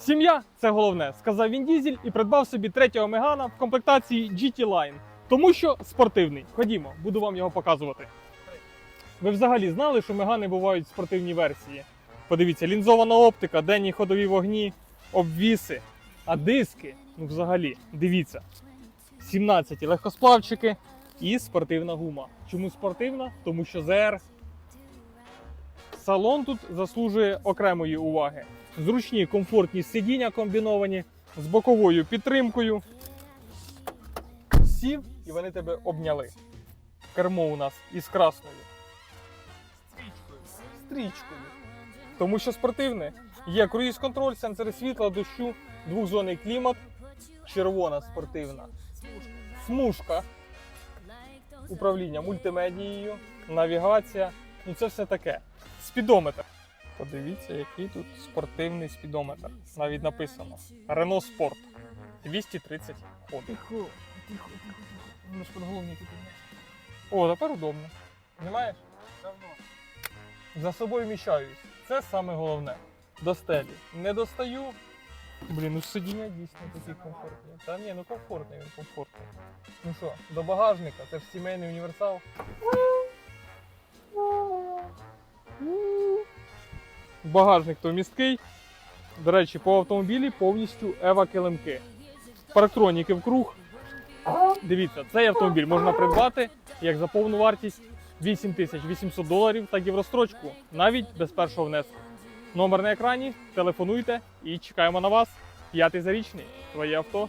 Сім'я це головне, сказав він Дізель і придбав собі третього мегана в комплектації GT Line. Тому що спортивний. Ходімо, буду вам його показувати. Ви взагалі знали, що мегани бувають в спортивній версії? Подивіться, лінзована оптика, денні ходові вогні, обвіси, а диски, ну взагалі, дивіться. 17 легкосплавчики і спортивна гума. Чому спортивна? Тому що ЗР. Салон тут заслужує окремої уваги. Зручні комфортні сидіння комбіновані з боковою підтримкою. Сів і вони тебе обняли. Кермо у нас із красною. Стрічкою. Тому що спортивне. Є круїз-контроль, сенсори світла, дощу, двохзонний клімат, червона спортивна. Смужка. Управління мультимедією, навігація. Ну це все таке. Спідометр. Подивіться, який тут спортивний спідометр. Навіть написано. Renault Sport. 230 ходів. Тихо, тихо, тихо. Воно ж підголовник О, тепер удобно. Знімаєш? Давно. За собою вміщаюсь. Це саме головне. До стелі. Не достаю. Блін, ну сидіння дійсно такі комфортні. Та ні, ну комфортний він комфортний. Ну що, до багажника, це ж сімейний універсал. Багажник то місткий. До речі, по автомобілі повністю ева килимки. Парктроніки в круг. Дивіться, цей автомобіль можна придбати як за повну вартість 8800 доларів, так і в розстрочку, навіть без першого внеску. Номер на екрані, телефонуйте і чекаємо на вас. П'ятий зарічний. Твоє авто